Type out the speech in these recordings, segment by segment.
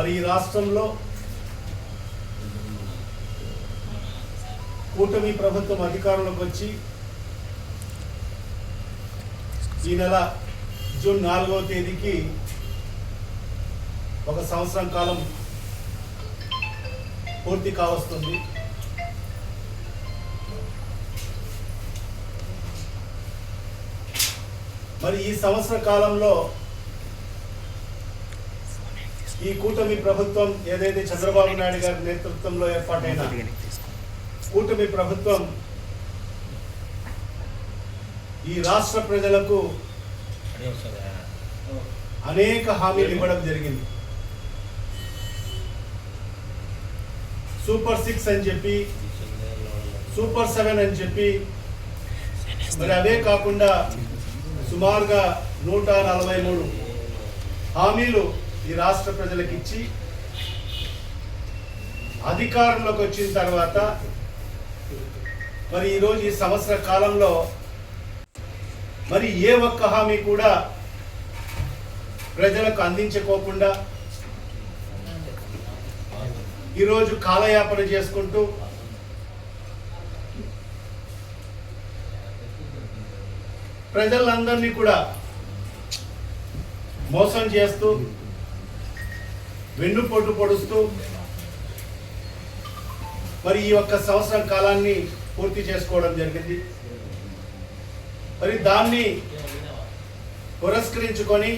మరి ఈ రాష్ట్రంలో కూటమి ప్రభుత్వం అధికారంలోకి వచ్చి ఈ నెల జూన్ నాలుగవ తేదీకి ఒక సంవత్సరం కాలం పూర్తి కావస్తుంది. మరి ఈ సంవత్సర కాలంలో ఈ కూటమి ప్రభుత్వం ఏదైతే చంద్రబాబు నాయుడు గారి నేతృత్వంలో ఏర్పాటైన కూటమి ప్రభుత్వం ఈ రాష్ట్ర ప్రజలకు అనేక హామీలు ఇవ్వడం జరిగింది. సూపర్ సిక్స్ అని చెప్పి సూపర్ సెవెన్ అని చెప్పి మరి అవే కాకుండా సుమారుగా నూట నలభై మూడు హామీలు ఈ రాష్ట్ర ప్రజలకు ఇచ్చి అధికారంలోకి వచ్చిన తర్వాత మరి ఈరోజు ఈ సంవత్సర కాలంలో మరి ఏ ఒక్క హామీ కూడా ప్రజలకు అందించుకోకుండా ఈరోజు కాలయాపన చేసుకుంటూ ప్రజలందరినీ కూడా మోసం చేస్తూ వెన్నుపోటు పొడుస్తూ మరి ఈ ఒక్క సంవత్సరం కాలాన్ని పూర్తి చేసుకోవడం జరిగింది. మరి దాన్ని పురస్కరించుకొని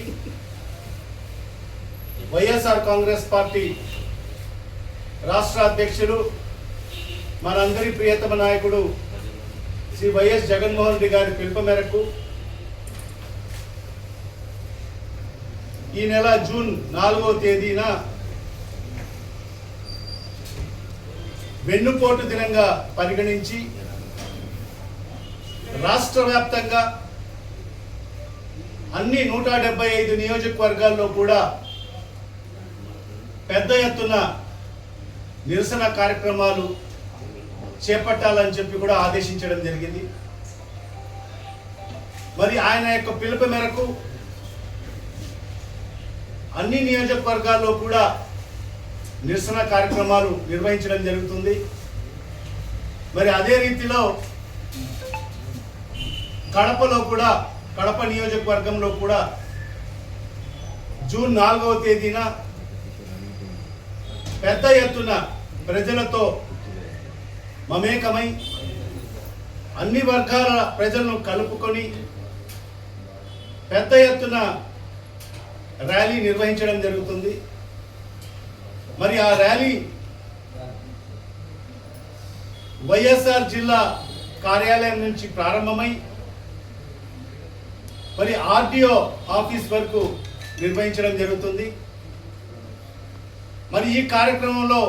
వైఎస్ఆర్ కాంగ్రెస్ పార్టీ రాష్ట్ర అధ్యక్షులు మనందరి ప్రియతమ నాయకుడు శ్రీ వైఎస్ జగన్మోహన్ రెడ్డి గారి పిలుపు మేరకు ఈ నెల జూన్ నాలుగవ తేదీన వెన్నుపోటు దినంగా పరిగణించి రాష్ట్ర వ్యాప్తంగా అన్ని నూట డెబ్బై ఐదు నియోజకవర్గాల్లో కూడా పెద్ద ఎత్తున నిరసన కార్యక్రమాలు చేపట్టాలని చెప్పి కూడా ఆదేశించడం జరిగింది. మరి ఆయన యొక్క పిలుపు మేరకు అన్ని నియోజకవర్గాల్లో కూడా నిరసన కార్యక్రమాలు నిర్వహించడం జరుగుతుంది. మరి అదే రీతిలో కడపలో కూడా కడప నియోజకవర్గంలో కూడా జూన్ నాలుగవ తేదీన పెద్ద ఎత్తున ప్రజలతో మమేకమై అన్ని వర్గాల ప్రజలను కలుపుకొని పెద్ద ఎత్తున ర్యాలీ నిర్వహించడం జరుగుతుంది. మరి ఆ ర్యాలీ వైఎస్ఆర్ జిల్లా కార్యాలయం నుంచి ప్రారంభమై మరి ఆర్టీఓ ఆఫీస్ వరకు నిర్వహించడం జరుగుతుంది. మరి ఈ కార్యక్రమంలో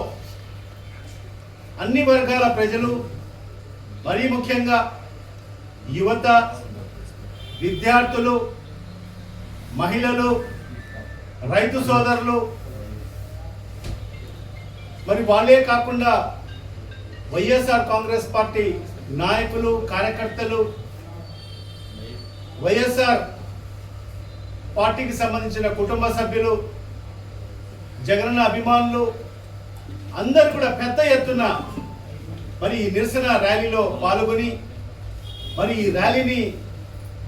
అన్ని వర్గాల ప్రజలు మరీ ముఖ్యంగా యువత విద్యార్థులు మహిళలు రైతు సోదరులు మరి వాళ్ళే కాకుండా వైఎస్ఆర్ కాంగ్రెస్ పార్టీ నాయకులు కార్యకర్తలు వైఎస్ఆర్ పార్టీకి సంబంధించిన కుటుంబ సభ్యులు జగనన్న అభిమానులు అందరు కూడా పెద్ద ఎత్తున మరి ఈ నిరసన ర్యాలీలో పాల్గొని మరి ఈ ర్యాలీని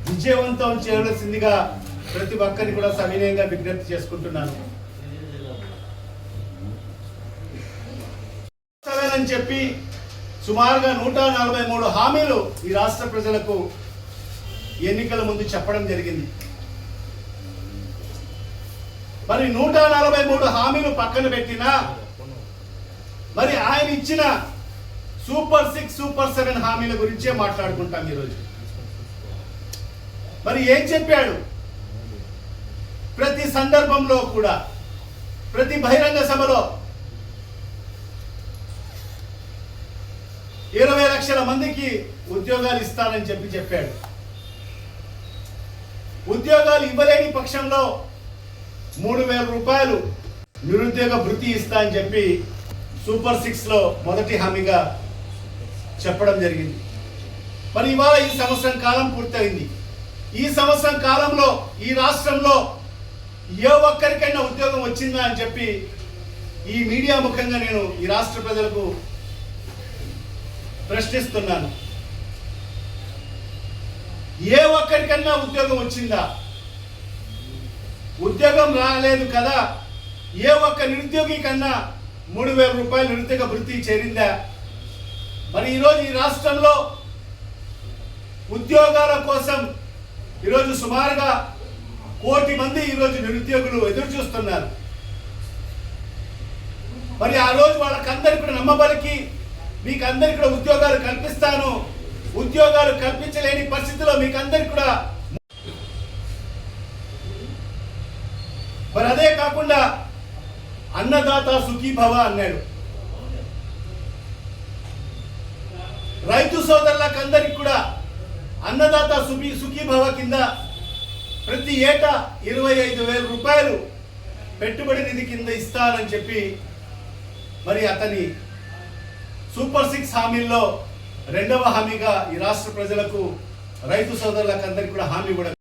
విజయవంతం చేయవలసిందిగా ప్రతి ఒక్కరిని కూడా సవినయంగా విజ్ఞప్తి చేసుకుంటున్నాను. అని చెప్పి సుమారుగా నూట నలభై మూడు హామీలు ఈ రాష్ట్ర ప్రజలకు ఎన్నికల ముందు చెప్పడం జరిగింది. మరి నూట నలభై మూడు హామీలు పక్కన పెట్టినా మరి ఆయన ఇచ్చిన సూపర్ సిక్స్ సూపర్ సెవెన్ హామీల గురించే మాట్లాడుకుంటాం ఈరోజు. మరి ఏం చెప్పాడు? ప్రతి సందర్భంలో కూడా ప్రతి బహిరంగ సభలో ఇరవై లక్షల మందికి ఉద్యోగాలు ఇస్తానని చెప్పి చెప్పాడు. ఉద్యోగాలు ఇవ్వలేని పక్షంలో మూడు వేల రూపాయలు నిరుద్యోగ భృతి ఇస్తా అని చెప్పి సూపర్ సిక్స్లో మొదటి హామీగా చెప్పడం జరిగింది. మరి ఇవాళ ఈ సంవత్సరం కాలం పూర్తయింది. ఈ సంవత్సరం కాలంలో ఈ రాష్ట్రంలో ఏ ఒక్కరికైనా ఉద్యోగం వచ్చిందా అని చెప్పి ఈ మీడియా ముఖంగా నేను ఈ రాష్ట్ర ప్రజలకు ప్రశ్నిస్తున్నాను. ఏ ఒక్కరికన్నా ఉద్యోగం వచ్చిందా? ఉద్యోగం రాలేదు కదా. ఏ ఒక్క నిరుద్యోగి కన్నా మూడు వేల రూపాయలు నిరుద్యోగ వృత్తి చేరిందా? మరి ఈరోజు ఈ రాష్ట్రంలో ఉద్యోగాల కోసం ఈరోజు సుమారుగా కోటి మంది ఈరోజు నిరుద్యోగులు ఎదురు చూస్తున్నారు. మరి ఆ రోజు వాళ్ళకందరికీ నమ్మబలికి మీకు అందరికి కూడా ఉద్యోగాలు కల్పిస్తాను. ఉద్యోగాలు కల్పించలేని పరిస్థితిలో మీకు అందరికి కూడా మరి అదే కాకుండా అన్నదాత సుఖీభవ అన్నాడు. రైతు సోదరులకు అందరికి కూడా అన్నదాత సుఖీ సుఖీభవ కింద ప్రతి ఏటా ఇరవై ఐదు వేల రూపాయలు పెట్టుబడి నిధి కింద ఇస్తానని చెప్పి మరి అతని సూపర్ సిక్స్ హామీల్లో రెండవ హామీగా ఈ రాష్ట్ర ప్రజలకు రైతు సోదరులకు అందరికీ కూడా హామీ ఇవ్వడం